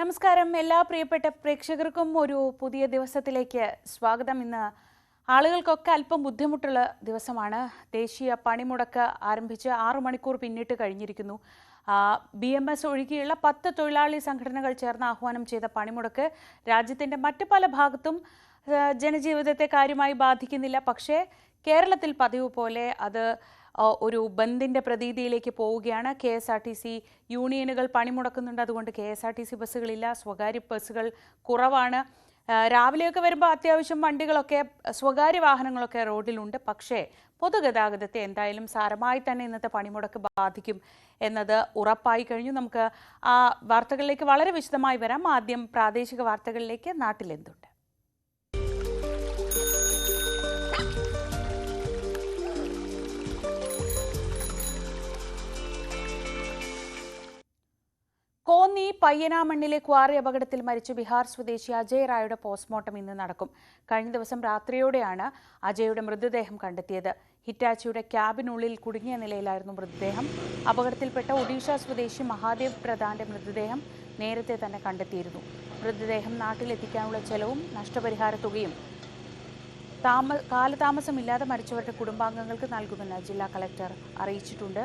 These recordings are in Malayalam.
നമസ്കാരം. എല്ലാ പ്രിയപ്പെട്ട പ്രേക്ഷകർക്കും ഒരു പുതിയ ദിവസത്തിലേക്ക് സ്വാഗതം. ഇന്ന് ആളുകൾക്കൊക്കെ അല്പം ബുദ്ധിമുട്ടുള്ള ദിവസമാണ്. ദേശീയ പണിമുടക്ക് ആരംഭിച്ച് ആറു മണിക്കൂർ പിന്നിട്ട് കഴിഞ്ഞിരിക്കുന്നു. ബി എം എസ് ഒഴികെയുള്ള പത്ത് തൊഴിലാളി സംഘടനകൾ ചേർന്ന് ആഹ്വാനം ചെയ്ത പണിമുടക്ക് രാജ്യത്തിന്റെ മറ്റു പല ഭാഗത്തും ജനജീവിതത്തെ കാര്യമായി ബാധിക്കുന്നില്ല. പക്ഷേ കേരളത്തിൽ പതിവ് പോലെ അത് ഒരു ബന്ദിന്റെ പ്രതീതിയിലേക്ക് പോവുകയാണ്. K S R T C യൂണിയനുകൾ പണിമുടക്കുന്നുണ്ട്. അതുകൊണ്ട് K S R T C ബസ്സുകളില്ല. സ്വകാര്യ ബസ്സുകൾ കുറവാണ്. രാവിലെയൊക്കെ വരുമ്പോൾ അത്യാവശ്യം വണ്ടികളൊക്കെ സ്വകാര്യ വാഹനങ്ങളൊക്കെ റോഡിലുണ്ട്. പക്ഷേ പൊതുഗതാഗതത്തെ എന്തായാലും സാരമായി തന്നെ ഇന്നത്തെ പണിമുടക്ക് ബാധിക്കും എന്നത് ഉറപ്പായി കഴിഞ്ഞു. നമുക്ക് ആ വാർത്തകളിലേക്ക് വളരെ വിശദമായി വരാം. ആദ്യം പ്രാദേശിക വാർത്തകളിലേക്ക് നാട്ടിലെന്തുണ്ട്? കോന്നി പയ്യനാമണ്ണിലെ ക്വാറി അപകടത്തിൽ മരിച്ച ബീഹാർ സ്വദേശി അജയ് റായുടെ പോസ്റ്റ്മോർട്ടം ഇന്ന് നടക്കും. കഴിഞ്ഞ ദിവസം രാത്രിയോടെയാണ് അജയുടെ മൃതദേഹം കണ്ടെത്തിയത്. ഹിറ്റാച്ചിയുടെ ക്യാബിനുള്ളിൽ കുടുങ്ങിയ നിലയിലായിരുന്നു മൃതദേഹം. അപകടത്തിൽപ്പെട്ട ഒഡീഷ സ്വദേശി മഹാദേവ് പ്രധാന്റെ മൃതദേഹം നേരത്തെ തന്നെ കണ്ടെത്തിയിരുന്നു. മൃതദേഹം നാട്ടിലെത്തിക്കാനുള്ള ചെലവും നഷ്ടപരിഹാര തുകയും താമ കാലതാമസമില്ലാതെ മരിച്ചവരുടെ കുടുംബാംഗങ്ങൾക്ക് നൽകുമെന്ന് ജില്ലാ കളക്ടർ അറിയിച്ചിട്ടുണ്ട്.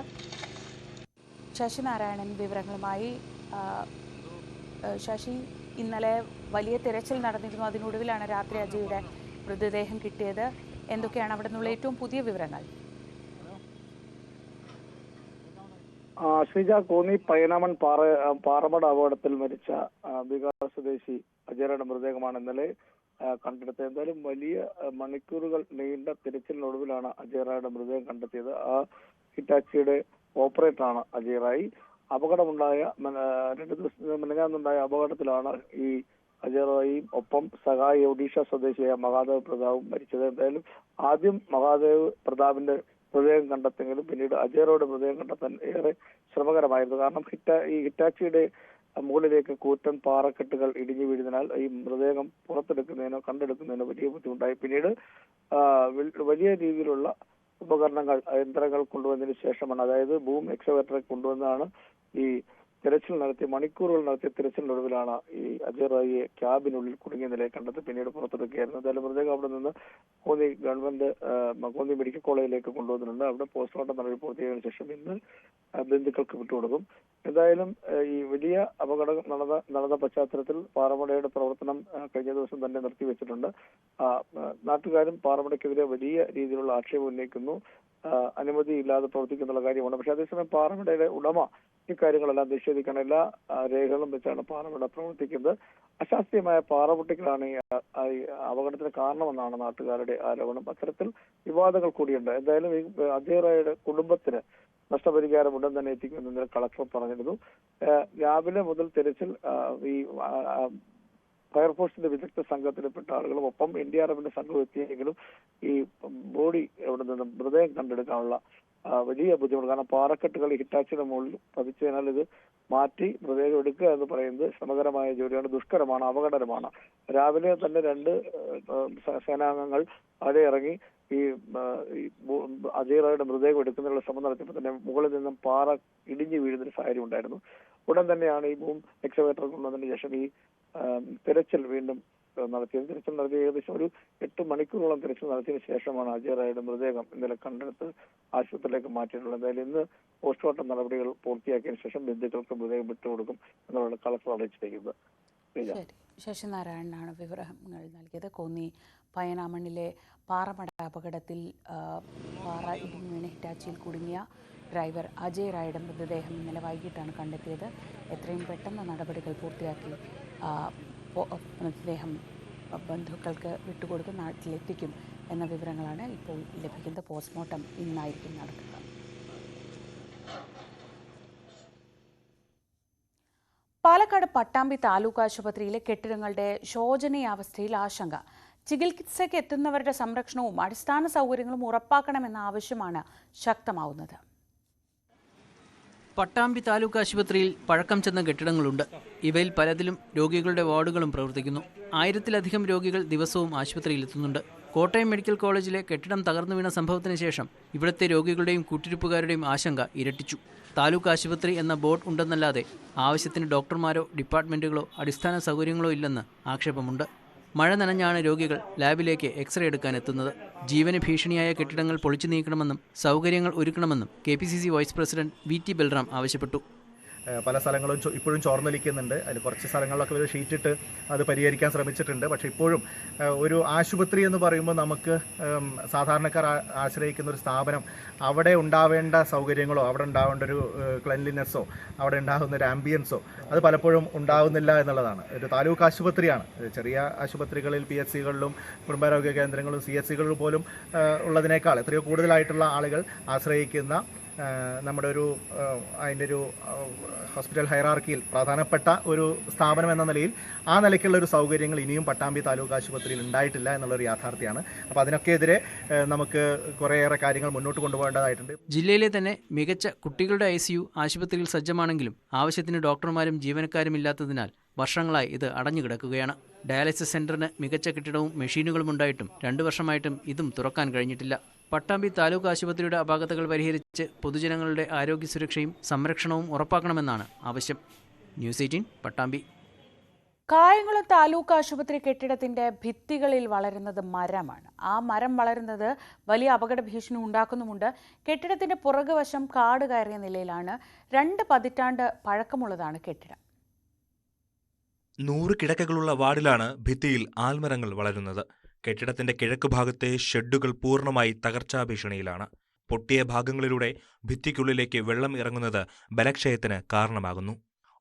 ശശിനാരായണൻ വിവരങ്ങളുമായി ശശി ഇന്നലെ വലിയ തിരച്ചിൽ നടന്നിരുന്നു. അതിനൊടുവിലാണ് രാത്രി അജയുടെ മൃതദേഹം കിട്ടിയത്. എന്തൊക്കെയാണ് അവിടെ നിന്നുള്ള ഏറ്റവും പുതിയ വിവരങ്ങൾ? ശ്രീജ കോന്നി പൈനാമൺ പാറ പാറമട അപകടത്തിൽ മരിച്ച ബീഹാർ സ്വദേശി അജയയുടെ മൃതദേഹമാണ് ഇന്നലെ കണ്ടെടുത്തത് എന്തായാലും വലിയ മണിക്കൂറുകൾ നീണ്ട തിരച്ചിലിനൊടുവിലാണ് അജയറായുടെ മൃതദേഹം കണ്ടെത്തിയത്. ആ ഹിറ്റാച്ചിയുടെ ഓപ്പറേറ്ററാണ് അജയറായി. അപകടമുണ്ടായ രണ്ട് ദിവസം മിനങ്ങാന്നുണ്ടായ അപകടത്തിലാണ് ഈ അജറോയും ഒപ്പം സഹായി ഒഡീഷ സ്വദേശിയായ മഹാദേവ് പ്രതാപും മരിച്ചത്. എന്തായാലും ആദ്യം മഹാദേവ് പ്രതാപിന്റെ മൃതദേഹം കണ്ടെത്തെങ്കിലും പിന്നീട് അജയറോയുടെ മൃതദേഹം കണ്ടെത്താൻ ഏറെ ശ്രമകരമായിരുന്നു. കാരണം ഹിറ്റ ഈ ഹിറ്റാച്ചിയുടെ മുകളിലേക്ക് കൂറ്റൻ പാറക്കെട്ടുകൾ ഇടിഞ്ഞു വീഴുന്നതിനാൽ ഈ മൃതദേഹം പുറത്തെടുക്കുന്നതിനോ കണ്ടെടുക്കുന്നതിനോ വലിയ ബുദ്ധിമുട്ടായി. പിന്നീട് വലിയ രീതിയിലുള്ള ഉപകരണങ്ങൾ യന്ത്രങ്ങൾ കൊണ്ടുവന്നതിന് ശേഷമാണ് അതായത് ബൂം എക്സവേറ്ററെ കൊണ്ടുവന്നാണ് ഈ തിരച്ചിൽ നടത്തി മണിക്കൂറുകൾ നടത്തിയ തിരച്ചിലിനൊടുവിലാണ് ഈ അജയ് റായിയെ ക്യാബിനുള്ളിൽ കുടുങ്ങിയ നിലയിൽ കണ്ടെത്തി പിന്നീട് പുറത്തെടുക്കുകയായിരുന്നു. എന്തായാലും മൃതദേഹം അവിടെ നിന്ന് കോന്നി ഗവൺമെന്റ് കോന്നി മെഡിക്കൽ കോളേജിലേക്ക് കൊണ്ടുവന്നിട്ടുണ്ട്. അവിടെ പോസ്റ്റ്മോർട്ടം നടപടി പൂർത്തിയായതിനു ശേഷം ഇന്ന് ബന്ധുക്കൾക്ക് വിട്ടുകൊടുക്കും. എന്തായാലും ഈ വലിയ അപകടം നടന്ന നടന്ന പശ്ചാത്തലത്തിൽ പാറമടയുടെ പ്രവർത്തനം കഴിഞ്ഞ ദിവസം തന്നെ നിർത്തിവെച്ചിട്ടുണ്ട്. നാട്ടുകാരും പാറമടയ്ക്കെതിരെ വലിയ രീതിയിലുള്ള ആക്ഷേപം ഉന്നയിക്കുന്നു. അനുമതി ഇല്ലാതെ പ്രവർത്തിക്കുന്നുള്ള കാര്യമാണ്. പക്ഷെ അതേസമയം പാറമടയുടെ ഉടമ ഇക്കാര്യങ്ങളെല്ലാം നിഷേധിക്കണം എല്ലാ രേഖകളും വെച്ചാണ് പാറമട പ്രവർത്തിക്കുന്നത്. അശാസ്ത്രീയമായ പാറപൊട്ടിക്കലാണ് ഈ അപകടത്തിന് കാരണമെന്നാണ് നാട്ടുകാരുടെ ആരോപണം. അത്തരത്തിൽ വിവാദങ്ങൾ കൂടിയുണ്ട്. എന്തായാലും ഈ അജയ് റായുടെ കുടുംബത്തിന് നഷ്ടപരിഹാരം ഉടൻ തന്നെ എത്തിക്കുമെന്ന് കളക്ടർ പറഞ്ഞിരുന്നു. രാവിലെ മുതൽ തിരച്ചിൽ ഈ ഫയർഫോഴ്സിന്റെ വിദഗ്ധ സംഘത്തിൽപ്പെട്ട ആളുകളും ഒപ്പം എൻ ഡി ആർ എഫിന്റെ സംഘം എത്തിയെങ്കിലും ഈ ബോഡി എവിടെ നിന്നും മൃതദേഹം കണ്ടെടുക്കാനുള്ള വലിയ ബുദ്ധിമുട്ട്. കാരണം പാറക്കെട്ടുകൾ ഹിറ്റാച്ചിയുടെ മുകളിൽ പതിച്ചതിനാൽ ഇത് മാറ്റി മൃതദേഹം എടുക്കുക എന്ന് പറയുന്നത് ശ്രമകരമായ ജോലിയാണ് ദുഷ്കരമാണ് അപകടകരമാണ്. രാവിലെ തന്നെ രണ്ട് സേനാംഗങ്ങൾ അവിടെ ഇറങ്ങി ഈ അജയ് റായുടെ മൃതദേഹം എടുക്കുന്നതിനുള്ള ശ്രമം നടത്തിയപ്പോൾ തന്നെ മുകളിൽ നിന്നും പാറ ഇടിഞ്ഞു വീഴുന്നൊരു സാഹചര്യം ഉണ്ടായിരുന്നു. ഉടൻ തന്നെയാണ് ഈ ബൂം എക്സവേറ്റർ കൊണ്ടുവന്നതിന് ശേഷം ഈ തിരച്ചിൽ വീണ്ടും നടത്തിയത്. തിരച്ചിൽ നടത്തി ഏകദേശം ഒരു എട്ട് മണിക്കൂറോളം തിരച്ചിൽ നടത്തിയതിനു ശേഷമാണ് അജയ് റായുടെ മൃതദേഹം ഇന്നലെ കണ്ടെടുത്ത് ആശുപത്രിയിലേക്ക് മാറ്റിയിട്ടുള്ളത്. എന്തായാലും ഇന്ന് പോസ്റ്റ്മോർട്ടം നടപടികൾ പൂർത്തിയാക്കിയതിനു ശേഷം ബന്ധുക്കൾക്ക് മൃതദേഹം വിട്ടുകൊടുക്കും എന്നുള്ള കളക്ടർ അറിയിച്ചിരിക്കുന്നത്. ശശിനാരായണനാണ് വിവരങ്ങൾ നൽകിയത്. കോന്നി പയനാമണ്ണിലെ പാറമട അപകടത്തിൽ പാറ ഇടിഞ്ഞു ഹിറ്റാച്ചിയിൽ കുടുങ്ങിയ ഡ്രൈവർ അജയ് റായുടെ മൃതദേഹം ഇന്നലെ വൈകിട്ടാണ് കണ്ടെത്തിയത്. എത്രയും പെട്ടെന്ന് നടപടികൾ പൂർത്തിയാക്കി മൃതദേഹം ബന്ധുക്കൾക്ക് വിട്ടുകൊടുത്ത് നാട്ടിലെത്തിക്കും എന്ന വിവരങ്ങളാണ് ഇപ്പോൾ ലഭിക്കുന്നത്. പോസ്റ്റ്മോർട്ടം ഇന്നായിരിക്കും നടക്കുക. പാലക്കാട് പട്ടാമ്പി താലൂക്ക് ആശുപത്രിയിലെ കെട്ടിടങ്ങളുടെ ശോചനീയാവസ്ഥയിൽ ആശങ്ക. ചികിത്സയ്ക്ക് എത്തുന്നവരുടെ സംരക്ഷണവും അടിസ്ഥാന സൗകര്യങ്ങളും ഉറപ്പാക്കണമെന്ന ആവശ്യമാണ് ശക്തമാവുന്നത്. പട്ടാമ്പി താലൂക്ക് ആശുപത്രിയിൽ പഴക്കം ചെന്ന കെട്ടിടങ്ങളുണ്ട്. ഇവയിൽ പലതിലും രോഗികളുടെ വാർഡുകളും പ്രവർത്തിക്കുന്നു. ആയിരത്തിലധികം രോഗികൾ ദിവസവും ആശുപത്രിയിൽ എത്തുന്നുണ്ട്. കോട്ടയം മെഡിക്കൽ കോളേജിലെ കെട്ടിടം തകർന്നു വീണ സംഭവത്തിന് ശേഷം ഇവിടുത്തെ രോഗികളുടെയും കൂട്ടിരിപ്പുകാരുടെയും ആശങ്ക ഇരട്ടിച്ചു. താലൂക്ക് ആശുപത്രി എന്ന ബോർഡ് ഉണ്ടെന്നല്ലാതെ ആവശ്യത്തിന് ഡോക്ടർമാരോ ഡിപ്പാർട്ട്മെന്റുകളോ അടിസ്ഥാന സൗകര്യങ്ങളോ ഇല്ലെന്ന് ആക്ഷേപമുണ്ട്. മഴ നനഞ്ഞാണ് രോഗികൾ ലാബിലേക്ക് എക്സ്റേ എടുക്കാൻ എത്തുന്നത്. ജീവന് ഭീഷണിയായ കെട്ടിടങ്ങൾ പൊളിച്ചു നീക്കണമെന്നും സൗകര്യങ്ങൾ ഒരുക്കണമെന്നും K vice president V T Balram ആവശ്യപ്പെട്ടു. പല സ്ഥലങ്ങളും ഇപ്പോഴും ചോർന്നൊലിക്കുന്നുണ്ട്. അതിൽ കുറച്ച് സ്ഥലങ്ങളിലൊക്കെ ഒരു ഷീറ്റിട്ട് അത് പരിഹരിക്കാൻ ശ്രമിച്ചിട്ടുണ്ട്. പക്ഷേ ഇപ്പോഴും ഒരു ആശുപത്രി എന്ന് പറയുമ്പോൾ നമുക്ക് സാധാരണക്കാർ ആശ്രയിക്കുന്ന ഒരു സ്ഥാപനം അവിടെ ഉണ്ടാവേണ്ട സൗകര്യങ്ങളോ അവിടെ ഉണ്ടാവേണ്ട ഒരു ക്ലെൻലിനെസ്സോ അവിടെ ഉണ്ടാകുന്ന ഒരു ആംബിയൻസോ അത് പലപ്പോഴും ഉണ്ടാകുന്നില്ല എന്നുള്ളതാണ്. ഒരു താലൂക്ക് ആശുപത്രിയാണ്. ചെറിയ ആശുപത്രികളിൽ പി എച്ച് സികളിലും കുടുംബാരോഗ്യ കേന്ദ്രങ്ങളും സി എച്ച് സികളിലും പോലും ഉള്ളതിനേക്കാൾ എത്രയോ കൂടുതലായിട്ടുള്ള ആളുകൾ ആശ്രയിക്കുന്ന നമ്മുടെ ഒരു അതിന്റെ ഒരു ഹോസ്പിറ്റൽ ഹൈറാർക്കിയിൽ പ്രധാനപ്പെട്ട ഒരു സ്ഥാപനം എന്ന നിലയിൽ ആ നിലയ്ക്കുള്ള ഒരു സൗകര്യങ്ങൾ ഇനിയും പട്ടാമ്പി താലൂക്ക് ആശുപത്രിയിൽ ഉണ്ടായിട്ടില്ല എന്നുള്ളൊരു യാഥാർത്ഥ്യമാണ്. അപ്പോൾ അതിനൊക്കെ എതിരെ ആഹ് നമുക്ക് കുറേയേറെ കാര്യങ്ങൾ മുന്നോട്ട് കൊണ്ടുപോകേണ്ടതായിട്ടുണ്ട്. ജില്ലയിലെ തന്നെ മികച്ച കുട്ടികളുടെ ഐ ആശുപത്രിയിൽ സജ്ജമാണെങ്കിലും ആവശ്യത്തിന് ഡോക്ടർമാരും ജീവനക്കാരും ഇല്ലാത്തതിനാൽ വർഷങ്ങളായി ഇത് അടഞ്ഞു കിടക്കുകയാണ്. ഡയാലിസിസ് സെന്ററിന് മികച്ച കെട്ടിടവും മെഷീനുകളും ഉണ്ടായിട്ടും രണ്ടു വർഷമായിട്ടും ഇതും തുറക്കാൻ കഴിഞ്ഞിട്ടില്ല. പട്ടാമ്പി താലൂക്ക് ആശുപത്രിയുടെ അപാകതകൾ പരിഹരിച്ച് പൊതുജനങ്ങളുടെ ആരോഗ്യ സുരക്ഷയും സംരക്ഷണവും ഉറപ്പാക്കണമെന്നാണ് ആവശ്യം. News eighteen Pattambi. Kayamkulam taluk ആശുപത്രി കെട്ടിടത്തിന്റെ ഭിത്തികളിൽ വളരുന്നത് മരമാണ്. ആ മരം വളരുന്നത് വലിയ അപകട ഭീഷണി ഉണ്ടാക്കുന്നുമുണ്ട്. കെട്ടിടത്തിന്റെ പുറകുവശം കാട് കയറിയ നിലയിലാണ് രണ്ട് പതിറ്റാണ്ട് പഴക്കമുള്ളതാണ് കെട്ടിടം. നൂറ് കിടക്കകളുള്ള വാർഡിലാണ് ഭിത്തിയിൽ ആൽമരങ്ങൾ വളരുന്നത്. കെട്ടിടത്തിന്റെ കിഴക്ക് ഭാഗത്തെ ഷെഡുകൾ പൂർണമായി തകർച്ചാ ഭീഷണിയിലാണ് പൊട്ടിയ ഭാഗങ്ങളിലൂടെ ഭിത്തിക്കുള്ളിലേക്ക് വെള്ളം ഇറങ്ങുന്നത് ബലക്ഷയത്തിന് കാരണമാകുന്നു.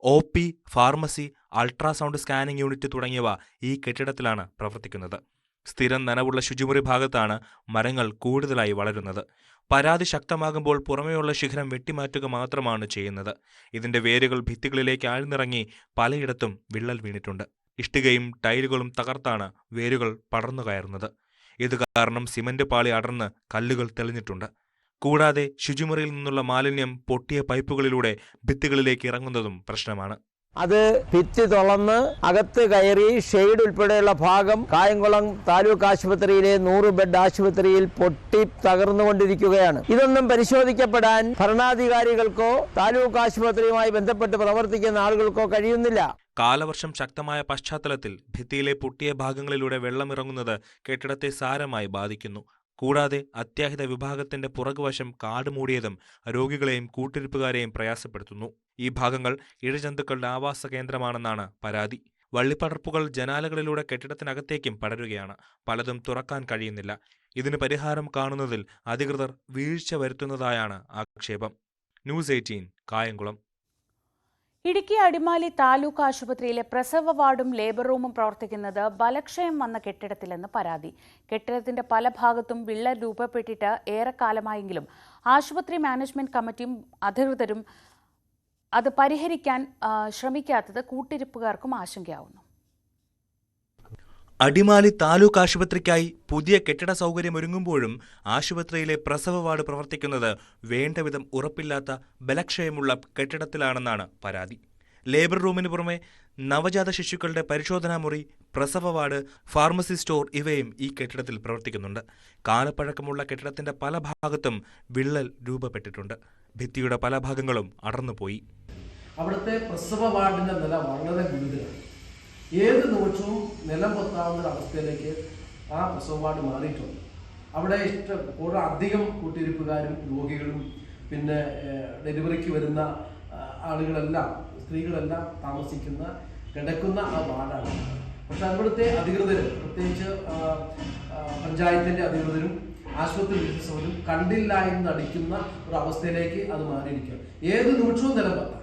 O P pharmacy ultrasound scanning unit തുടങ്ങിയവ ഈ കെട്ടിടത്തിലാണ് പ്രവർത്തിക്കുന്നത്. സ്ഥിരം നനവുള്ള ശുചിമുറി ഭാഗത്താണ് മരങ്ങൾ കൂടുതലായി വളരുന്നത്. പരാതി ശക്തമാകുമ്പോൾ പുറമേയുള്ള ശിഖരം വെട്ടിമാറ്റുക മാത്രമാണ് ചെയ്യുന്നത്. ഇതിന്റെ വേരുകൾ ഭിത്തികളിലേക്ക് ആഴ്ന്നിറങ്ങി പലയിടത്തും വിള്ളൽ വീണിട്ടുണ്ട്. ഇഷ്ടികയും ടൈലുകളും തകർത്താണ് വേരുകൾ പടർന്നു കയറുന്നത്. ഇത് കാരണം സിമന്റ് പാളി അടർന്ന് കല്ലുകൾ തെളിഞ്ഞിട്ടുണ്ട്. കൂടാതെ ശുചിമുറിയിൽ നിന്നുള്ള മാലിന്യം പൊട്ടിയ പൈപ്പുകളിലൂടെ ഭിത്തികളിലേക്ക് ഇറങ്ങുന്നതും പ്രശ്നമാണ്. അത് ഭിത്തി തുളന്ന് അകത്ത് കയറി ഷെയ്ഡ് ഉൾപ്പെടെയുള്ള ഭാഗം കായംകുളം താലൂക്ക് ആശുപത്രിയിലെ നൂറ് ബെഡ് ആശുപത്രിയിൽ പൊട്ടി തകർന്നുകൊണ്ടിരിക്കുകയാണ്. ഇതൊന്നും പരിശോധിക്കപ്പെടാൻ ഭരണാധികാരികൾക്കോ താലൂക്ക് ആശുപത്രിയുമായി ബന്ധപ്പെട്ട് പ്രവർത്തിക്കുന്ന ആളുകൾക്കോ കഴിയുന്നില്ല. കാലവർഷം ശക്തമായ പശ്ചാത്തലത്തിൽ ഭിത്തിയിലെ പൊട്ടിയ ഭാഗങ്ങളിലൂടെ വെള്ളമിറങ്ങുന്നത് കെട്ടിടത്തെ സാരമായി ബാധിക്കുന്നു. കൂടാതെ അത്യാഹിത വിഭാഗത്തിന്റെ പുറകുവശം കാട് മൂടിയതും രോഗികളെയും കൂട്ടിരിപ്പുകാരെയും പ്രയാസപ്പെടുത്തുന്നു. ഈ ഭാഗങ്ങൾ ഇഴജന്തുക്കളുടെ ആവാസ കേന്ദ്രമാണെന്നാണ് പരാതി. വള്ളിപ്പടർപ്പുകൾ ജനാലകളിലൂടെ കെട്ടിടത്തിനകത്തേക്കും പടരുകയാണ്. പലതും തുറക്കാൻ കഴിയുന്നില്ല. ഇതിന് പരിഹാരം കാണുന്നതിൽ അധികൃതർ വീഴ്ച വരുത്തുന്നതായാണ് ആക്ഷേപം. News eighteen Kayamkulam. Idukki Adimali taluk ആശുപത്രിയിലെ പ്രസവ വാർഡും ലേബർ റൂമും പ്രവർത്തിക്കുന്നത് ബലക്ഷയം വന്ന കെട്ടിടത്തിലെന്ന് പരാതി. കെട്ടിടത്തിന്റെ പല ഭാഗത്തും വിള്ളൽ രൂപപ്പെട്ടിട്ട് ഏറെക്കാലമായെങ്കിലും ആശുപത്രി മാനേജ്മെന്റ് കമ്മിറ്റിയും അധികൃതരും അത് പരിഹരിക്കാൻ ശ്രമിക്കാത്തത് കൂട്ടിരിപ്പുകാർക്കും ആശങ്കയാവുന്നു. അടിമാലി താലൂക്ക് ആശുപത്രിക്കായി പുതിയ കെട്ടിട സൗകര്യമൊരുങ്ങുമ്പോഴും ആശുപത്രിയിലെ പ്രസവ വാർഡ് പ്രവർത്തിക്കുന്നത് വേണ്ടവിധം ഉറപ്പില്ലാത്ത ബലക്ഷയമുള്ള കെട്ടിടത്തിലാണെന്നാണ് പരാതി. ലേബർ റൂമിന് പുറമെ നവജാത ശിശുക്കളുടെ പരിശോധനാ മുറി പ്രസവ വാർഡ് ഫാർമസി സ്റ്റോർ ഇവയും ഈ കെട്ടിടത്തിൽ പ്രവർത്തിക്കുന്നുണ്ട്. കാലപ്പഴക്കമുള്ള കെട്ടിടത്തിന്റെ പല ഭാഗത്തും വിള്ളൽ രൂപപ്പെട്ടിട്ടുണ്ട്. ഭിത്തിയുടെ പല ഭാഗങ്ങളും അടർന്നുപോയി. അവിടുത്തെ പ്രസവ വാർഡിന്റെ നില വളരെ ഗുരുതരമാണ്. ഏത് നിമിഷവും നിലം പൊത്താവുന്ന ഒരു അവസ്ഥയിലേക്ക് ആ പ്രസവ വാർഡ് മാറിയിട്ടുണ്ട്. അവിടെ ഇഷ്ടം കൂടുതൽ അധികം കൂട്ടിയിരിപ്പുകാരും രോഗികളും പിന്നെ ഡെലിവറിക്ക് വരുന്ന ആളുകളെല്ലാം സ്ത്രീകളെല്ലാം താമസിക്കുന്ന കിടക്കുന്ന ആ വാർഡാണ്. പക്ഷെ അവിടുത്തെ അധികൃതർ പ്രത്യേകിച്ച് പഞ്ചായത്തിന്റെ അധികൃതരും ആശുപത്രി ഉദ്യോഗസ്ഥരും കണ്ടില്ല എന്ന് അടിക്കുന്ന ഒരു അവസ്ഥയിലേക്ക് അത് മാറിയിരിക്കുക ഏത് നിമിഷവും നിലനിർത്താം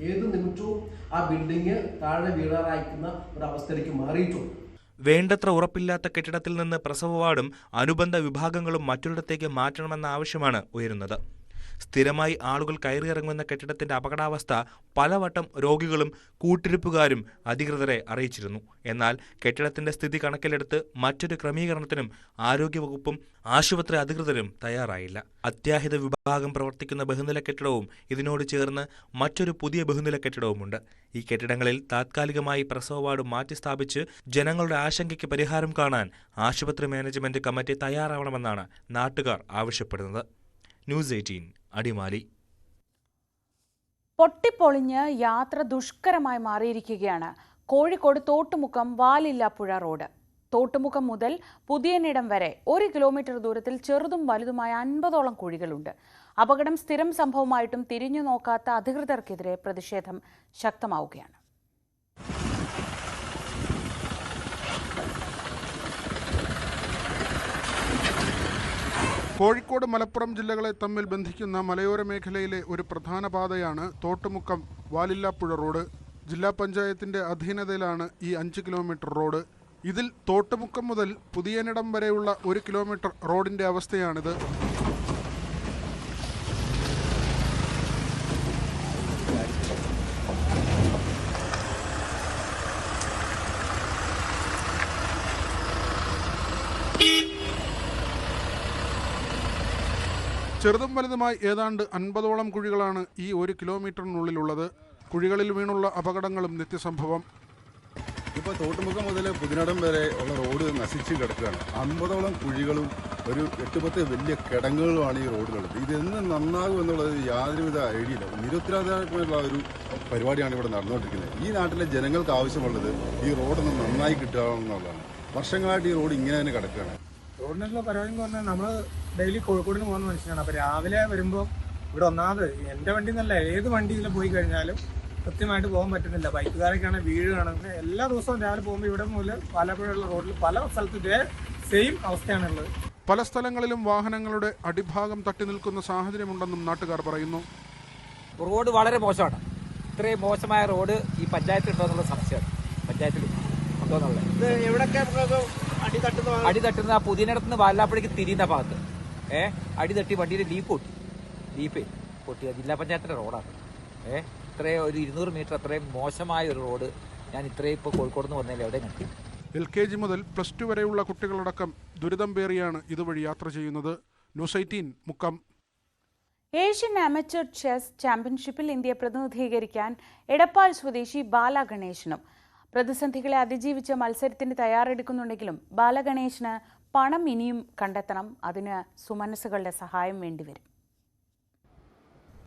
ഏത് നിമിഷവും ആ ബിൽഡിങ് താഴെ വീഴാറായിക്കുന്ന ഒരു അവസ്ഥയിലേക്ക് മാറിയിട്ടുണ്ട്. വേണ്ടത്ര ഉറപ്പില്ലാത്ത കെട്ടിടത്തിൽ നിന്ന് പ്രസവവാർഡും അനുബന്ധ വിഭാഗങ്ങളും മറ്റൊരിടത്തേക്ക് മാറ്റണമെന്ന ആവശ്യമാണ് ഉയരുന്നത്. സ്ഥിരമായി ആളുകൾ കയറിയിറങ്ങുന്ന കെട്ടിടത്തിന്റെ അപകടാവസ്ഥ പലവട്ടം രോഗികളും കൂട്ടിരിപ്പുകാരും അധികൃതരെ അറിയിച്ചിരുന്നു. എന്നാൽ കെട്ടിടത്തിന്റെ സ്ഥിതി കണക്കിലെടുത്ത് മറ്റൊരു ക്രമീകരണത്തിനും ആരോഗ്യവകുപ്പും ആശുപത്രി അധികൃതരും തയ്യാറായില്ല. അത്യാഹിത വിഭാഗം പ്രവർത്തിക്കുന്ന ബഹുനില കെട്ടിടവും ഇതിനോട് ചേർന്ന് മറ്റൊരു പുതിയ ബഹുനില കെട്ടിടവുമുണ്ട്. ഈ കെട്ടിടങ്ങളിൽ താത്കാലികമായി പ്രസവ വാർഡ് മാറ്റി സ്ഥാപിച്ച് ജനങ്ങളുടെ ആശങ്കയ്ക്ക് പരിഹാരം കാണാൻ ആശുപത്രി മാനേജ്മെന്റ് കമ്മിറ്റി തയ്യാറാവണമെന്നാണ് നാട്ടുകാർ ആവശ്യപ്പെടുന്നത്. News eighteen. അടിമാലി. പൊട്ടിപ്പൊളിഞ്ഞ് യാത്ര ദുഷ്കരമായി മാറിയിരിക്കുകയാണ് കോഴിക്കോട് തോട്ടുമുക്കം വാലില്ലാപ്പുഴ റോഡ്. തോട്ടുമുഖം മുതൽ പുതിയനിടം വരെ ഒരു കിലോമീറ്റർ ദൂരത്തിൽ ചെറുതും വലുതുമായ അൻപതോളം കുഴികളുണ്ട്. അപകടം സ്ഥിരം സംഭവമായിട്ടും തിരിഞ്ഞു നോക്കാത്ത അധികൃതർക്കെതിരെ പ്രതിഷേധം ശക്തമാവുകയാണ്. കോഴിക്കോട് മലപ്പുറം ജില്ലകളെ തമ്മിൽ ബന്ധിക്കുന്ന മലയോര മേഖലയിലെ ഒരു പ്രധാന പാതയാണ് തോട്ടുമുക്കം വാലില്ലാപ്പുഴ റോഡ്. ജില്ലാ പഞ്ചായത്തിന്റെ അധീനതയിലാണ് ഈ അഞ്ച് കിലോമീറ്റർ റോഡ്. ഇതിൽ തോട്ടുമുക്കം മുതൽ പുതിയനിടം വരെയുള്ള ഒരു കിലോമീറ്റർ റോഡിന്റെ അവസ്ഥയാണിത്. ചെറുതും വലുതുമായി ഏതാണ്ട് അൻപതോളം കുഴികളാണ് ഈ ഒരു കിലോമീറ്ററിനുള്ളിലുള്ളത്. കുഴികളിൽ വീണുള്ള അപകടങ്ങളും നിത്യസംഭവം. ഇപ്പോൾ തോട്ടുമുഖം മുതൽ പുതിനടം വരെ ഉള്ള റോഡ് നശിച്ച് കിടക്കുകയാണ്. അമ്പതോളം കുഴികളും ഒരു എട്ട് പത്ത് വലിയ കിടങ്ങുകളുമാണ് ഈ റോഡിലുള്ളത് ഇതെന്ന് നന്നാകും എന്നുള്ളത് യാതൊരുവിധ ഐഡിയ ഇല്ല. നിരുത്തരവാദമായിട്ടുള്ള ഒരു പരിപാടിയാണ് ഇവിടെ നടന്നുകൊണ്ടിരിക്കുന്നത്. ഈ നാട്ടിലെ ജനങ്ങൾക്ക് ആവശ്യമുള്ളത് ഈ റോഡൊന്ന് നന്നായി കിട്ടുക എന്നുള്ളതാണ്. വർഷങ്ങളായിട്ട് ഈ റോഡ് ഇങ്ങനെ തന്നെ കിടക്കുകയാണ്. റോഡിനുള്ള പരിപാടി എന്ന് പറഞ്ഞാൽ നമ്മൾ ഡെയിലി കോഴിക്കോടിന് പോകുന്ന മനുഷ്യനാണ്. അപ്പോൾ രാവിലെ വരുമ്പോൾ ഇവിടെ ഒന്നാമത് എന്റെ വണ്ടി എന്നല്ല ഏത് വണ്ടി ഇതിൽ പോയി കഴിഞ്ഞാലും കൃത്യമായിട്ട് പോകാൻ പറ്റുന്നില്ല. ബൈക്കുകാരൊക്കെയാണ് വീഴുകയാണെങ്കിൽ എല്ലാ ദിവസവും രാവിലെ പോകുമ്പോൾ ഇവിടെ മുതൽ പാലപ്പുഴയുള്ള റോഡിൽ പല സ്ഥലത്തും ഇതേ സെയിം അവസ്ഥയാണുള്ളത് പല സ്ഥലങ്ങളിലും വാഹനങ്ങളുടെ അടിഭാഗം തട്ടി നിൽക്കുന്ന സാഹചര്യമുണ്ടെന്നും നാട്ടുകാർ പറയുന്നു. റോഡ് വളരെ മോശമാണ്. ഇത്രയും മോശമായ റോഡ് ഈ പഞ്ചായത്തിൽ ഉണ്ടോ എന്നുള്ള സംശയമാണ്. പഞ്ചായത്തിൽ ഉണ്ടോ എന്നുള്ളത് അടി തട്ടുന്ന പുതിയടത്ത് തട്ടുന്ന നിന്ന് വാലാപ്പുഴയ്ക്ക് തിരിയുന്ന ഭാഗത്ത്. ഏ? അടി തട്ടി വണ്ടിയുടെ ലീപ്പ് പൊട്ടി. ലീപ്പ് പൊട്ടിയ ജില്ലാ പഞ്ചായത്തിന്റെ റോഡാണ്. ഏ? ഇത്രയും ഒരു ഇരുന്നൂറ് മീറ്റർ അത്രയും മോശമായ ഒരു റോഡ് ഞാൻ ഇത്രയും ഇപ്പോൾ കോഴിക്കോട് നിന്ന് വന്നതിൽ എവിടെ കണ്ടു എൽ കെ ജി മുതൽ പ്ലസ് ടു വരെയുള്ള കുട്ടികളടക്കം ദുരിതം പേറിയാണ് ഇതുവഴി യാത്ര ചെയ്യുന്നത്. News eighteen Mukkam. Asian amateur chess ചാമ്പ്യൻഷിപ്പിൽ ഇന്ത്യയെ പ്രതിനിധീകരിക്കാൻ എടപ്പാൾ സ്വദേശി ബാല ഗണേശനും പ്രതിസന്ധികളെ അതിജീവിച്ച് മത്സരത്തിന് തയ്യാറെടുക്കുന്നുണ്ടെങ്കിലും ബാലഗണേഷിന് പണം ഇനിയും കണ്ടെത്തണം. അതിന് സുമനസ്സുകളുടെ സഹായം വേണ്ടിവരും.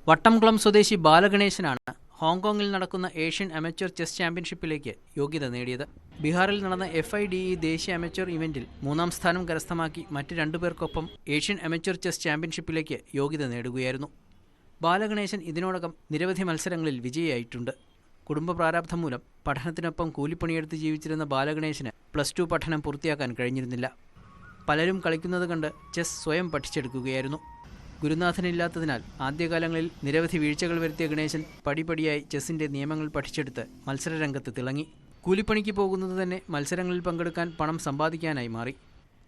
വട്ടംകുളം സ്വദേശി ബാലഗണേശനാണ് ഹോങ്കോങ്ങിൽ നടക്കുന്ന ഏഷ്യൻ അമച്വർ ചെസ് ചാമ്പ്യൻഷിപ്പിലേക്ക് യോഗ്യത നേടിയത്. ബീഹാറിൽ നടന്ന എഫ് ഐ ഡി ഇ ദേശീയ അമച്വർ ഇവന്റിൽ മൂന്നാം സ്ഥാനം കരസ്ഥമാക്കി മറ്റ് രണ്ടുപേർക്കൊപ്പം ഏഷ്യൻ അമച്വർ ചെസ് ചാമ്പ്യൻഷിപ്പിലേക്ക് യോഗ്യത നേടുകയായിരുന്നു. ബാലഗണേശൻ ഇതിനോടകം നിരവധി മത്സരങ്ങളിൽ വിജയിയായിട്ടുണ്ട്. കുടുംബ പ്രാരാബ്ധം മൂലം പഠനത്തിനൊപ്പം കൂലിപ്പണിയെടുത്ത് ജീവിച്ചിരുന്ന ബാലഗണേശന് പ്ലസ് ടു പഠനം പൂർത്തിയാക്കാൻ കഴിഞ്ഞിരുന്നില്ല. പലരും കളിക്കുന്നത് കണ്ട് ചെസ് സ്വയം പഠിച്ചെടുക്കുകയായിരുന്നു. ഗുരുനാഥനില്ലാത്തതിനാൽ ആദ്യകാലങ്ങളിൽ നിരവധി വീഴ്ചകൾ വരുത്തിയ ഗണേശൻ പടിപടിയായി ചെസ്സിന്റെ നിയമങ്ങൾ പഠിച്ചെടുത്ത് മത്സരരംഗത്ത് തിളങ്ങി. കൂലിപ്പണിക്ക് പോകുന്നത് തന്നെ മത്സരങ്ങളിൽ പങ്കെടുക്കാൻ പണം സമ്പാദിക്കാനായി മാറി.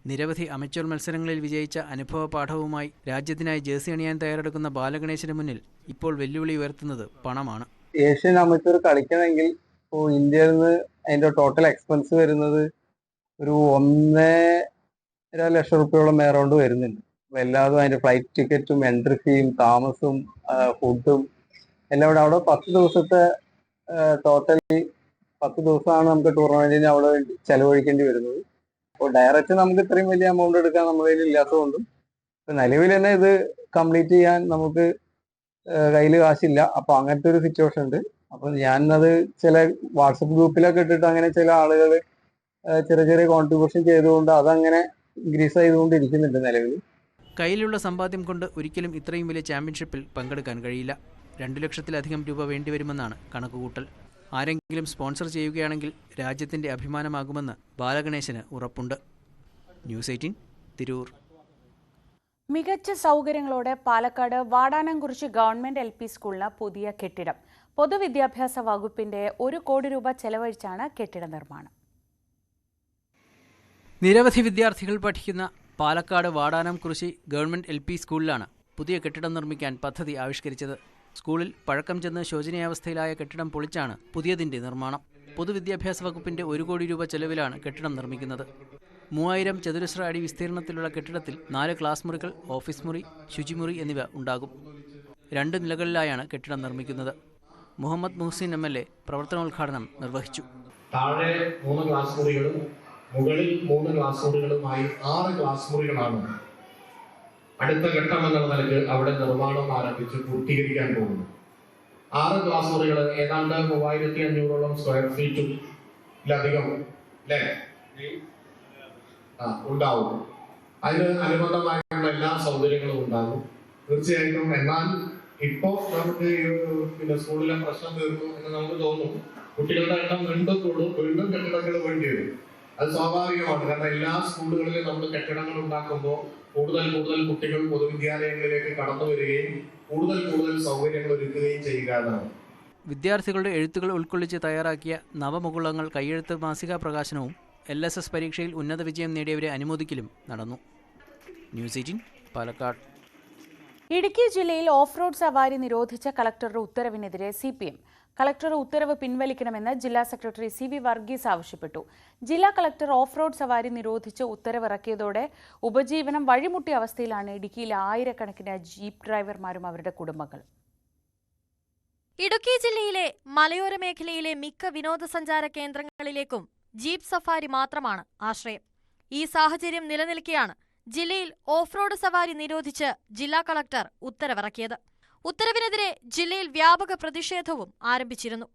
നിരവധി അമച്വർ മത്സരങ്ങളിൽ വിജയിച്ച അനുഭവ പാഠവുമായി രാജ്യത്തിനായി ജേഴ്സി അണിയാൻ തയ്യാറെടുക്കുന്ന ബാലഗണേശന് മുന്നിൽ ഇപ്പോൾ വെല്ലുവിളി ഉയർത്തുന്നത് പണമാണ്. ഏഷ്യൻ അമച്ചൂർ കളിക്കണമെങ്കിൽ ഇപ്പോൾ ഇന്ത്യയിൽ നിന്ന് അതിന്റെ ടോട്ടൽ എക്സ്പെൻസ് വരുന്നത് ഒരു ഒന്നര ലക്ഷം റുപ്യോളം എറൗണ്ട് വരുന്നുണ്ട്. എല്ലാതും അതിന്റെ ഫ്ലൈറ്റ് ടിക്കറ്റും എൻട്രി ഫീയും താമസവും ഫുഡും എല്ലാം കൂടെ അവിടെ പത്ത് ദിവസത്തെ ടോട്ടലി പത്ത് ദിവസമാണ് നമുക്ക് ടൂർണമെന്റിന് അവിടെ ചെലവഴിക്കേണ്ടി വരുന്നത്. അപ്പോൾ ഡയറക്റ്റ് നമുക്ക് ഇത്രയും വലിയ എമൗണ്ട് എടുക്കാൻ നമ്മുടെ കയ്യിൽ ഇല്ലാത്തതുകൊണ്ടും നിലവിൽ തന്നെ ഇത് കംപ്ലീറ്റ് ചെയ്യാൻ നമുക്ക് കയ്യിൽ കാശില്ല. അപ്പൊ അങ്ങനത്തെ ഒരു സിറ്റുവേഷൻ ഉണ്ട്. അപ്പൊ ഞാനത് ചില വാട്സപ്പ് ഗ്രൂപ്പിലൊക്കെ ഇട്ടിട്ട് അങ്ങനെ ചില ആളുകൾ ചെറിയ ചെറിയ കോൺട്രിബ്യൂഷൻ ചെയ്തുകൊണ്ട് അതങ്ങനെ ഇൻക്രീസ് ചെയ്തുകൊണ്ടിരിക്കുന്നുണ്ട് നിലവിൽ കയ്യിലുള്ള സമ്പാദ്യം കൊണ്ട് ഒരിക്കലും ഇത്രയും വലിയ ചാമ്പ്യൻഷിപ്പിൽ പങ്കെടുക്കാൻ കഴിയില്ല. രണ്ടു ലക്ഷത്തിലധികം രൂപ വേണ്ടിവരുമെന്നാണ് കണക്കുകൂട്ടൽ. ആരെങ്കിലും സ്പോൺസർ ചെയ്യുകയാണെങ്കിൽ രാജ്യത്തിന്റെ അഭിമാനമാകുമെന്ന് ബാലഗണേശന് ഉറപ്പുണ്ട്. News eighteen Tirur. മികച്ച സൗകര്യങ്ങളോടെ Palakkad Vadanamkurissi government L P സ്കൂളിന് പുതിയ കെട്ടിടം. പൊതുവിദ്യാഭ്യാസ വകുപ്പിന്റെ ഒരു കോടി രൂപ ചെലവഴിച്ചാണ് കെട്ടിട നിർമ്മാണം. നിരവധി വിദ്യാർത്ഥികൾ പഠിക്കുന്ന Palakkad Vadanamkurissi government L P സ്കൂളിലാണ് പുതിയ കെട്ടിടം നിർമ്മിക്കാൻ പദ്ധതി ആവിഷ്കരിച്ചത്. സ്കൂളിൽ പഴക്കം ചെന്ന് ശോചനീയാവസ്ഥയിലായ കെട്ടിടം പൊളിച്ചാണ് പുതിയതിന്റെ നിർമ്മാണം. പൊതുവിദ്യാഭ്യാസ വകുപ്പിന്റെ ഒരു കോടി രൂപ ചെലവിലാണ് കെട്ടിടം നിർമ്മിക്കുന്നത്. മൂവായിരം ചതുരശ്ര അടി വിസ്തീർണത്തിലുള്ള കെട്ടിടത്തിൽ നാല് ക്ലാസ് മുറികൾ ഓഫീസ് മുറി ശുചിമുറി എന്നിവ ഉണ്ടാകും. രണ്ട് നിലകളിലായാണ് കെട്ടിടം നിർമ്മിക്കുന്നത്. Muhammad Muhsin M L A പ്രവർത്തനോദ്ഘാടനം നിർവഹിച്ചു. താഴെ മൂന്ന് ക്ലാസ് മുറികളും മുകളിൽ മൂന്ന് ക്ലാസ് മുറികളുമായി ആറ് ക്ലാസ് മുറികളാണ്. അടുത്ത ഘട്ടം എന്നുള്ള നിലയ്ക്ക് അവിടെ നിർമ്മാണം ആരംഭിച്ച് പൂർത്തീകരിക്കാൻ പോകുന്നു. ആറ് ക്ലാസ് മുറികൾ ഏതാണ്ട് മൂവായിരത്തി അഞ്ഞൂറോളം സ്ക്വയർ ഫീറ്റും ഫീറ്റിലധികം അല്ലേ? ഉണ്ടാവും. അതിന് അനുബന്ധമായ എല്ലാ സൗകര്യങ്ങളും ഉണ്ടാകും. തീർച്ചയായിട്ടും. എന്നാൽ ഇപ്പോ നമുക്ക് ഈ പിന്നെ സ്കൂളിലെ പ്രശ്നം തീർന്നു എന്ന് നമുക്ക് തോന്നും. കുട്ടികളുടെ എണ്ണം വീണ്ടും കൂടും വീണ്ടും കെട്ടിടങ്ങൾ വേണ്ടി വരും. അത് സ്വാഭാവികമാണ്. കാരണം എല്ലാ സ്കൂളുകളിലും നമ്മൾ കെട്ടിടങ്ങൾ ഉണ്ടാക്കുമ്പോൾ കൂടുതൽ കൂടുതൽ കുട്ടികൾ പൊതുവിദ്യാലയങ്ങളിലേക്ക് കടന്നു വരികയും കൂടുതൽ കൂടുതൽ സൗകര്യങ്ങൾ ഒരുക്കുകയും ചെയ്യുക എന്നാണ് വിദ്യാർത്ഥികളുടെ എഴുത്തുകൾ ഉൾക്കൊള്ളിച്ച് തയ്യാറാക്കിയ നവമുകുളങ്ങൾ കയ്യെഴുത്ത് മാസിക പ്രകാശനവും എൽ എസ് എസ് പരീക്ഷയിൽ ഉന്നത വിജയം നേടിയവരെ അനുമോദിക്കലും നടന്നു. News eighteen Palakkad. ഇടുക്കി ജില്ലയിൽ ഓഫ് റോഡ് സവാരി നിരോധിച്ച കളക്ടറുടെ ഉത്തരവിനെതിരെ സി പി എം. കളക്ടർ ഉത്തരവ് പിൻവലിക്കണമെന്ന് ജില്ലാ സെക്രട്ടറി സി വി വർഗീസ് ആവശ്യപ്പെട്ടു. ജില്ലാ കളക്ടർ ഓഫ് റോഡ് സവാരി നിരോധിച്ച് ഉത്തരവിറക്കിയതോടെ ഉപജീവനം വഴിമുട്ടിയ അവസ്ഥയിലാണ് ഇടുക്കിയിലെ ആയിരക്കണക്കിന് ജീപ്പ് ഡ്രൈവർമാരും അവരുടെ കുടുംബങ്ങൾ. ഇടുക്കി ജില്ലയിലെ മലയോര മേഖലയിലെ മിക്ക വിനോദസഞ്ചാര കേന്ദ്രങ്ങളിലേക്കും ജീപ്പ് സഫാരി മാത്രമാണ് ആശ്രയം. ഈ സാഹചര്യം നിലനിൽക്കെയാണ് ജില്ലയിൽ ഓഫ് റോഡ് സവാരി നിരോധിച്ച് ജില്ലാ കളക്ടർ ഉത്തരവിറക്കിയത്. ഉത്തരവിനെതിരെ ജില്ലയിൽ വ്യാപക പ്രതിഷേധവും ആരംഭിച്ചിരുന്നു.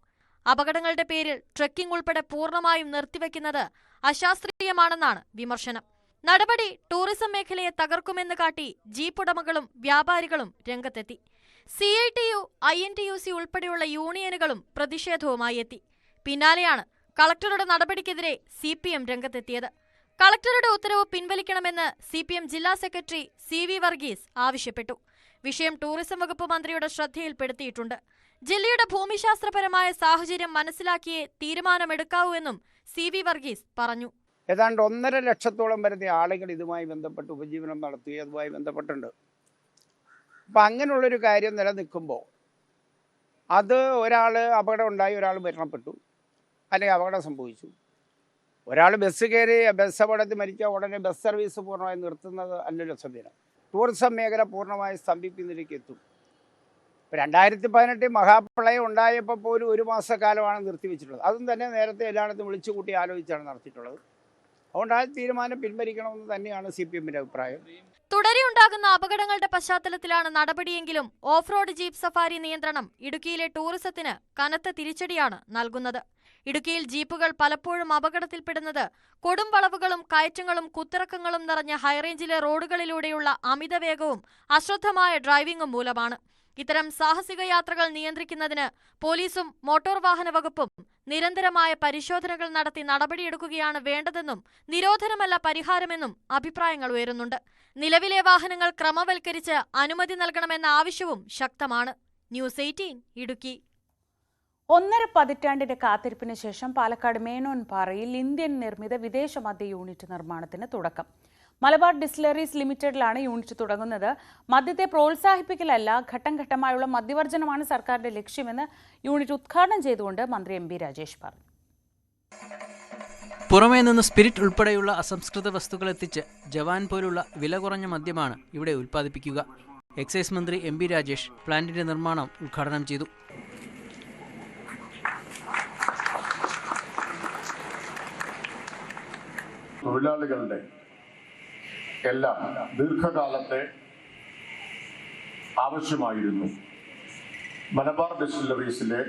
അപകടങ്ങളുടെ പേരിൽ ട്രെക്കിംഗ് ഉൾപ്പെടെ പൂർണമായും നിർത്തിവെക്കുന്നത് അശാസ്ത്രീയമാണെന്നാണ് വിമർശനം. നടപടി ടൂറിസം മേഖലയെ തകർക്കുമെന്ന് കാട്ടി ജീപ്പ് ഉടമകളും വ്യാപാരികളും രംഗത്തെത്തി. C I T U I N T U C ഉൾപ്പെടെയുള്ള യൂണിയനുകളും പ്രതിഷേധവുമായി എത്തി. പിന്നാലെയാണ് കളക്ടറുടെ നടപടിക്കെതിരെ സി പി എം രംഗത്തെത്തിയത്. കളക്ടറുടെ ഉത്തരവ് പിൻവലിക്കണമെന്ന് സി പി എം ജില്ലാ സെക്രട്ടറി സി വി വർഗീസ് ആവശ്യപ്പെട്ടു. വിഷയം ടൂറിസം വകുപ്പ് മന്ത്രിയുടെ ശ്രദ്ധയിൽപ്പെടുത്തിയിട്ടുണ്ട്. ജില്ലയുടെ ഭൂമിശാസ്ത്രപരമായ സാഹചര്യം മനസ്സിലാക്കിയേ തീരുമാനമെടുക്കാവൂ എന്നും സി വി വർഗീസ് പറഞ്ഞു. ഏതാണ്ട് ഒന്നര ലക്ഷത്തോളം വരുന്ന ആളുകൾ ഇതുമായി ബന്ധപ്പെട്ട് ഉപജീവനം നടത്തി അതുമായി ബന്ധപ്പെട്ടുണ്ട്. അപ്പം അങ്ങനെയുള്ളൊരു കാര്യം നിലനിൽക്കുമ്പോൾ അത് ഒരാൾ അപകടം ഉണ്ടായി ഒരാൾ മരണപ്പെട്ടു. അല്ലെങ്കിൽ അപകടം സംഭവിച്ചു. ഒരാൾ ബസ് കയറി ബസ് അപകടത്തിൽ മരിച്ച ഉടനെ ബസ് സർവീസ് പൂർണമായി നിർത്തുന്നത് അല്ലല്ലോ സംവിധാനം. ടൂറിസം മേഖല പൂർണമായി സ്തംഭിക്കുന്നതിലേക്ക് എത്തും. രണ്ടായിരത്തി പതിനെട്ടിൽ മഹാപ്രളയം ഉണ്ടായപ്പോൾ പോലും ഒരു മാസക്കാലമാണ് നിർത്തിവെച്ചിട്ടുള്ളത്. അതും തന്നെ നേരത്തെ എല്ലായിടത്തും വിളിച്ചു കൂട്ടി ആലോചിച്ചാണ് നടത്തിയിട്ടുള്ളത്. അതുകൊണ്ട് ആ തീരുമാനം പിൻവലിക്കണമെന്ന് തന്നെയാണ് സി പി എമ്മിന്റെ അഭിപ്രായം. തുടരെയുണ്ടാകുന്ന അപകടങ്ങളുടെ പശ്ചാത്തലത്തിലാണ് നടപടിയെങ്കിലും ഓഫ് റോഡ് ജീപ്പ് സഫാരി നിയന്ത്രണം ഇടുക്കിയിലെ ടൂറിസത്തിന് കനത്ത തിരിച്ചടിയാണ് നൽകുന്നത്. ഇടുക്കിയിൽ ജീപ്പുകൾ പലപ്പോഴും അപകടത്തിൽപ്പെടുന്നത്. കൊടും വളവുകളും കയറ്റങ്ങളും കുത്തിറക്കങ്ങളും നിറഞ്ഞ ഹൈറേഞ്ചിലെ റോഡുകളിലൂടെയുള്ള അമിതവേഗവും അശ്രദ്ധമായ ഡ്രൈവിംഗും മൂലമാണ്. ഇത്തരം സാഹസിക യാത്രകൾ നിയന്ത്രിക്കുന്നതിന് പോലീസും മോട്ടോർ വാഹന വകുപ്പും നിരന്തരമായ പരിശോധനകൾ നടത്തി നടപടിയെടുക്കുകയാണ് വേണ്ടതെന്നും നിരോധനമല്ല പരിഹാരമെന്നും അഭിപ്രായങ്ങൾ ഉയരുന്നുണ്ട്. നിലവിലെ വാഹനങ്ങൾ ക്രമവൽക്കരിച്ച് അനുമതി നൽകണമെന്ന ആവശ്യവും ശക്തമാണ്. News eighteen Idukki. ഒന്നര പതിറ്റാണ്ടിന്റെ കാത്തിരിപ്പിന് ശേഷം പാലക്കാട് മേനോൻ പാറയിൽ ഇന്ത്യൻ നിർമ്മിത വിദേശ മദ്യ യൂണിറ്റ് നിർമ്മാണത്തിന് തുടക്കം. മലബാർ ഡിസ്റ്റിലറീസ് ലിമിറ്റഡിലാണ് യൂണിറ്റ് തുടങ്ങുന്നത്. മദ്യത്തെ പ്രോത്സാഹിപ്പിക്കലല്ല ഘട്ടം ഘട്ടമായുള്ള മദ്യവർജനമാണ് സർക്കാരിന്റെ ലക്ഷ്യമെന്ന് യൂണിറ്റ് ഉദ്ഘാടനം ചെയ്തുകൊണ്ട് മന്ത്രി എം രാജേഷ് പറഞ്ഞു. പുറമേ നിന്ന് സ്പിരിറ്റ് ഉൾപ്പെടെയുള്ള അസംസ്കൃത വസ്തുക്കൾ എത്തിച്ച് ജവാൻ പോലുള്ള വില കുറഞ്ഞ മദ്യമാണ് ഇവിടെ ഉൽപ്പാദിപ്പിക്കുക. എക്സൈസ് മന്ത്രി എം രാജേഷ് പ്ലാന്റിന്റെ നിർമ്മാണം ഉദ്ഘാടനം ചെയ്തു. തൊഴിലാളികളുടെ എല്ലാം ദീർഘകാലത്തെ ആവശ്യമായിരുന്നു. മലബാർ ഡിസ്റ്റിലറീസിലെ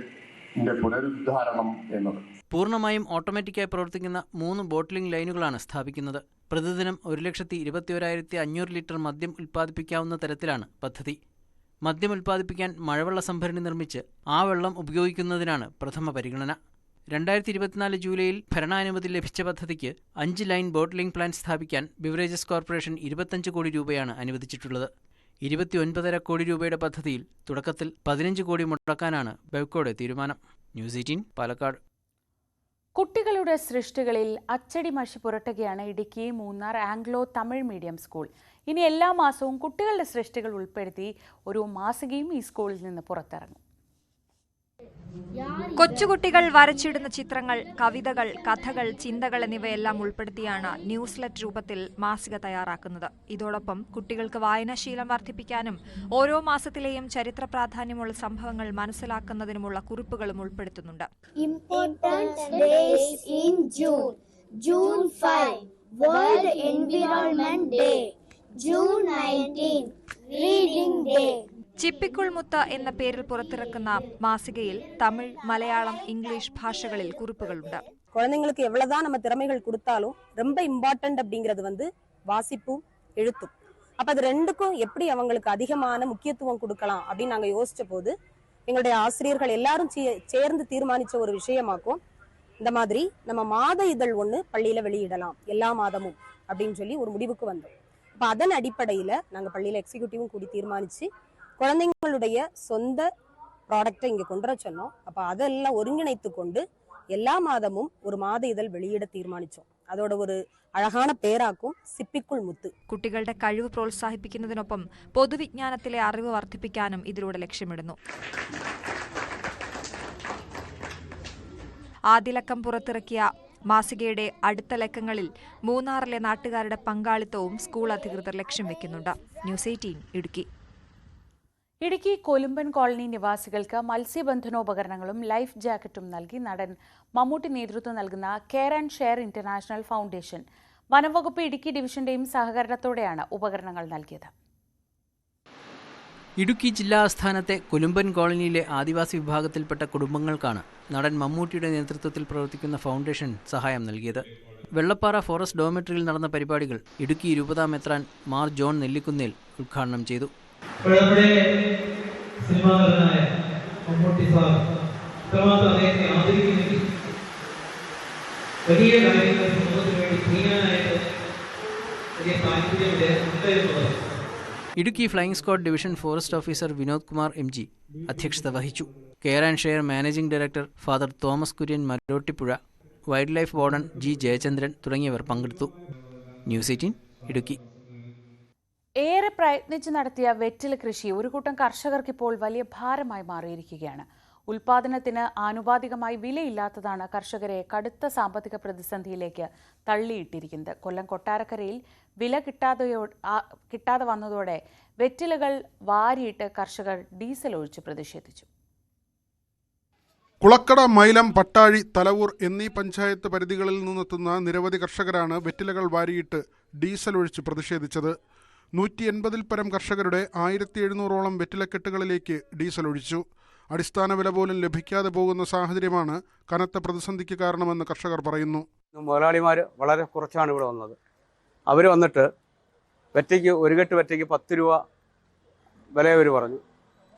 പുനരുദ്ധാരണം എന്നത്. പൂർണമായും ഓട്ടോമാറ്റിക്കായി പ്രവർത്തിക്കുന്ന മൂന്ന് ബോട്ട്ലിംഗ് ലൈനുകളാണ് സ്ഥാപിക്കുന്നത്. പ്രതിദിനം ഒരു ലക്ഷത്തി ഇരുപത്തിയൊരായിരത്തി അഞ്ഞൂറ് ലിറ്റർ മദ്യം ഉൽപ്പാദിപ്പിക്കാവുന്ന തരത്തിലാണ് പദ്ധതി. മദ്യം ഉൽപ്പാദിപ്പിക്കാൻ മഴവെള്ള സംഭരണി നിർമ്മിച്ച് ആ വെള്ളം ഉപയോഗിക്കുന്നതിനാണ് പ്രഥമ പരിഗണന. രണ്ടായിരത്തി ഇരുപത്തിനാല് ജൂലൈയിൽ ഭരണാനുമതി ലഭിച്ച പദ്ധതിക്ക് അഞ്ച് ലൈൻ ബോട്ട്ലിംഗ് പ്ലാന്റ് സ്ഥാപിക്കാൻ ബിവറേജസ് കോർപ്പറേഷൻ ഇരുപത്തഞ്ച് കോടി രൂപയാണ് അനുവദിച്ചിട്ടുള്ളത്. ഇരുപത്തിയൊൻപതര കോടി രൂപയുടെ പദ്ധതിയിൽ തുടക്കത്തിൽ പതിനഞ്ച് കോടി മുടക്കാനാണ് ബെവ്കോയുടെ തീരുമാനം. News eighteen Palakkad. കുട്ടികളുടെ സൃഷ്ടികളിൽ അച്ചടി മഷി പുരട്ടുകയാണ് Idukki Munnar Anglo Tamil medium school. ഇനി എല്ലാ മാസവും കുട്ടികളുടെ സൃഷ്ടികൾ ഉൾപ്പെടുത്തി ഒരു മാസികയും ഈ സ്കൂളിൽ നിന്ന് പുറത്തിറങ്ങും. കൊച്ചുകുട്ടികൾ വരച്ചിടുന്ന ചിത്രങ്ങൾ കവിതകൾ കഥകൾ ചിന്തകൾ എന്നിവയെല്ലാം ഉൾപ്പെടുത്തിയാണ് ന്യൂസ്ലെറ്റ് രൂപത്തിൽ മാസിക തയ്യാറാക്കുന്നത്. ഇതോടൊപ്പം കുട്ടികൾക്ക് വായനാശീലം വർദ്ധിപ്പിക്കാനും ഓരോ മാസത്തിലെയും ചരിത്ര പ്രാധാന്യമുള്ള സംഭവങ്ങൾ മനസ്സിലാക്കുന്നതിനുമുള്ള കുറിപ്പുകളും ഉൾപ്പെടുത്തുന്നുണ്ട്. Important world environment day June 5, reading Environment Day. June 19, Reading Day. ചിപ്പിക്കുൾ മുത്ത എന്ന പേരിൽ പുറത്തിറക്കുന്ന മാസികയിൽ തമിഴ് മലയാളം ഇംഗ്ലീഷ് ഭാഷകളിൽ കുറിപ്പുകളുണ്ട് குழந்தைங்களுக்கு எவ்வளவுதான் நம்ம திறமைகள் கொடுத்தாலும் ரொம்ப இம்பார்ட்டன்ட் அப்படிங்கிறது வந்து வாசிப்பும் எழுத்தும் அப்ப அது ரெண்டுக்கும் எப்படி அவங்களுக்கு அதிகமான முக்கியத்துவம் கொடுக்கலாம் அப்படின்னு நாங்க யோசிச்ச போது எங்களுடைய ஆசிரியர்கள் எல்லாரும் சே- சேர்ந்து தீர்மானிச்ச ஒரு விஷயமாக்கும் இந்த மாதிரி நம்ம மாத இதழ் ஒண்ணு பள்ளியில வெளியிடலாம் எல்லா மாதமும் அப்படின்னு சொல்லி ஒரு முடிவுக்கு வந்தோம் அப்ப அதன் அடிப்படையில நாங்க பள்ளியில எக்ஸிக்யூட்டிவும் கூடி தீர்மானிச்சு குழந்தைங்களுடைய சொந்த ப்ராடக்டை இங்க கொண்டு வர சொன்னோம் அப்ப அதெல்லாம் ஒருங்கிணைத்து கொண்டு எல்லா மாதமும் ஒரு மாத இதழ் வெளியிட தீர்மானிச்சோம் அதோட ஒரு അഴകാന പേരാക്കും സിപ്പിക്കുൾ മുത്ത് കുട്ടികളുടെ കഴിവ് പ്രോത്സാഹിപ്പിക്കുന്നതിനൊപ്പം പൊതുവിജ്ഞാനത്തിലെ അറിവ് വർദ്ധിപ്പിക്കാനും ഇതിലൂടെ ലക്ഷ്യമിടുന്നു ആദ്യലക്കം പുറത്തിറക്കിയ മാസികയുടെ അടുത്ത ലക്കങ്ങളിൽ മൂന്നാറിലെ നാട്ടുകാരുടെ പങ്കാളിത്തവും സ്കൂൾ അധികൃതർ ലക്ഷ്യം വെക്കുന്നുണ്ട് news eighteen Idukki Idukki Kolumban colony നിവാസികൾക്ക് മത്സ്യബന്ധനോപകരണങ്ങളും ലൈഫ് ജാക്കറ്റും നൽകി നടൻ മമ്മൂട്ടി നേതൃത്വം നൽകുന്ന care and share international foundation. വനംവകുപ്പ് ഇടുക്കി ഡിവിഷന്റെയും സഹകരണത്തോടെയാണ് ഉപകരണങ്ങൾ നൽകിയത്. ഇടുക്കി ജില്ലാ ആസ്ഥാനത്തെ കൊലുമ്പൻ കോളനിയിലെ ആദിവാസി വിഭാഗത്തിൽപ്പെട്ട കുടുംബങ്ങൾക്കാണ് നടൻ മമ്മൂട്ടിയുടെ നേതൃത്വത്തിൽ പ്രവർത്തിക്കുന്ന ഫൗണ്ടേഷൻ സഹായം നൽകിയത്. വെള്ളപ്പാറ ഫോറസ്റ്റ് ഡോമെട്രിയിൽ നടന്ന പരിപാടികൾ ഇടുക്കി ഇരുപതാം മെത്രാൻ മാർ ജോൺ നെല്ലിക്കുന്നേൽ ഉദ്ഘാടനം ചെയ്തു. വലിയ വേണ്ടി Idukki flying squad division forest officer Vinod Kumar M G അധ്യക്ഷത വഹിച്ചു. Care and share managing director father Thomas Kurian Marottippuzha wildlife warden G Jayachandran തുടങ്ങിയവർ പങ്കെടുത്തു. News eighteen Idukki. ഏറെ പ്രയത്നിച്ച് നടത്തിയ വെറ്റില കൃഷി ഒരു കൂട്ടം കർഷകർക്ക് ഇപ്പോൾ വലിയ ഭാരമായി മാറിയിരിക്കുകയാണ്. ഉൽപാദനത്തിന് ആനുപാതികമായി വിലയില്ലാത്തതാണ് കർഷകരെ കടുത്ത സാമ്പത്തിക പ്രതിസന്ധിയിലേക്ക് തള്ളിയിട്ടിരിക്കുന്നത്. കൊല്ലം കൊട്ടാരക്കരയിൽ വില കിട്ടാതെയോ കിട്ടാതെ വന്നതോടെ വെറ്റിലകൾ വാരിയിട്ട് കർഷകർ ഡീസൽ ഒഴിച്ച് പ്രതിഷേധിച്ചു. കുളക്കട മൈലം പട്ടാഴി തലവൂർ എന്നീ പഞ്ചായത്ത് പരിധികളിൽ നിന്നെത്തുന്ന നിരവധി കർഷകരാണ് വെറ്റിലകൾ വാരിയിട്ട് ഡീസൽ ഒഴിച്ച് പ്രതിഷേധിച്ചത്. നൂറ്റി എൺപതിൽ പരം കർഷകരുടെ ആയിരത്തി എഴുന്നൂറോളം വെറ്റിലക്കെട്ടുകളിലേക്ക് ഡീസൽ ഒഴിച്ചു. അടിസ്ഥാന വില പോലും ലഭിക്കാതെ പോകുന്ന സാഹചര്യമാണ് കനത്ത പ്രതിസന്ധിക്ക് കാരണമെന്ന് കർഷകർ പറയുന്നു. മുതലാളിമാർ വളരെ കുറച്ചാണ് ഇവിടെ വന്നത്. അവർ വന്നിട്ട് വെറ്റയ്ക്ക് ഒരു കെട്ട് വെറ്റയ്ക്ക് പത്ത് രൂപ വില അവർ പറഞ്ഞു.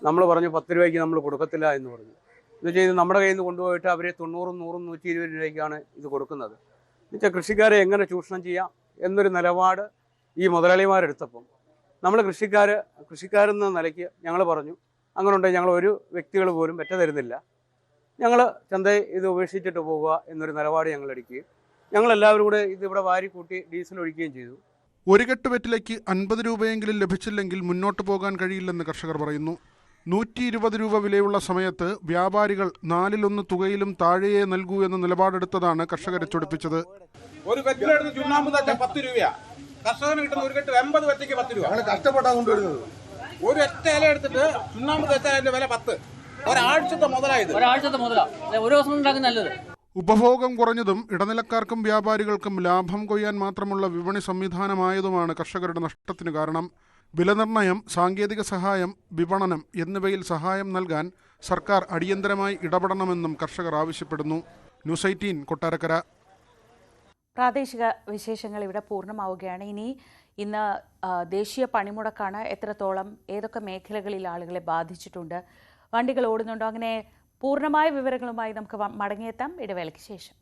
നമ്മൾ പറഞ്ഞു പത്ത് രൂപയ്ക്ക് നമ്മൾ കൊടുക്കത്തില്ല എന്ന് പറഞ്ഞു. എന്ന് വെച്ചാൽ ഇത് നമ്മുടെ കയ്യിൽ നിന്ന് കൊണ്ടുപോയിട്ട് അവർ തൊണ്ണൂറും നൂറും നൂറ്റി ഇരുപത് രൂപയ്ക്കാണ് ഇത് കൊടുക്കുന്നത്. എന്നുവെച്ചാൽ കൃഷിക്കാരെ എങ്ങനെ ചൂഷണം ചെയ്യാം എന്നൊരു നിലപാട് ഈ മുതലാളിമാരെടുത്തപ്പം നമ്മൾ കൃഷിക്കാർ കൃഷിക്കാരെന്ന നിലയ്ക്ക് ഞങ്ങൾ പറഞ്ഞു അങ്ങനെ ഉണ്ടെങ്കിൽ ഞങ്ങൾ ഒരു വ്യക്തികൾ പോലും വെറ്റ തരുന്നില്ല. ഞങ്ങൾ ചന്തയെ ഇത് ഉപേക്ഷിച്ചിട്ട് പോവുക എന്നൊരു നിലപാട് ഞങ്ങൾ എടുക്കുകയും ഞങ്ങളെല്ലാവരും കൂടെ ഇത് ഇവിടെ വാരി കൂട്ടി ഡീസൽ ഒഴിക്കുകയും ചെയ്തു. ഒരു കെട്ട് വെറ്റിലയ്ക്ക് അൻപത് രൂപയെങ്കിലും ലഭിച്ചില്ലെങ്കിൽ മുന്നോട്ട് പോകാൻ കഴിയില്ലെന്ന് കർഷകർ പറയുന്നു. നൂറ്റി ഇരുപത് രൂപ വിലയുള്ള സമയത്ത് വ്യാപാരികൾ നാലിലൊന്ന് തുകയിലും താഴെയേ നൽകൂ എന്ന നിലപാടെടുത്തതാണ് കർഷകരെ ചൊടിപ്പിച്ചത്. ഒരു വെറ്റിലെടുത്ത് ചുണ്ണാമ്പ് തച്ചാൽ പത്ത് രൂപയാ. കർഷകന് കിട്ടുന്ന ഒരു കെട്ട് എൺപത് വറ്റയ്ക്ക് പത്ത് രൂപ. കഷ്ടപ്പെട്ടാ കൊണ്ടുവരുന്നത്. ഒരു ഒറ്റ ഇല എടുത്തിട്ട് ചുണ്ണാമ്പ് തച്ചാൽ അതിന്റെ വില പത്ത്. ഒരാഴ്ചത്തെ മുതലായത്. ഒരാഴ്ചത്തെ മുതലാ. ഒരു ദിവസം ഉണ്ടാക്കുന്ന നല്ലത്. ഉപഭോഗം കുറഞ്ഞതും ഇടനിലക്കാർക്കും വ്യാപാരികൾക്കും ലാഭം കൊയ്യാൻ മാത്രമുള്ള വിപണി സംവിധാനമായതുമാണ് കർഷകരുടെ നഷ്ടത്തിന് കാരണം. വിലനിർണയം സാങ്കേതിക സഹായം വിപണനം എന്നിവയിൽ സഹായം നൽകാൻ സർക്കാർ അടിയന്തരമായി ഇടപെടണമെന്നും കർഷകർ ആവശ്യപ്പെടുന്നു. News eighteen Kottarakkara. പ്രാദേശിക വിശേഷങ്ങൾ ഇവിടെ പൂർണമാവുകയാണ്. ഇനി ഇന്ന് ദേശീയ പണിമുടക്കാണ് എത്രത്തോളം ഏതൊക്കെ മേഖലകളിൽ ആളുകളെ ബാധിച്ചിട്ടുണ്ട് വണ്ടികൾ ഓടുന്നുണ്ടോ അങ്ങനെ പൂർണമായ വിവരങ്ങളുമായി നമുക്ക് മടങ്ങിയെത്താം. ഇടവേളയ്ക്ക് ശേഷം.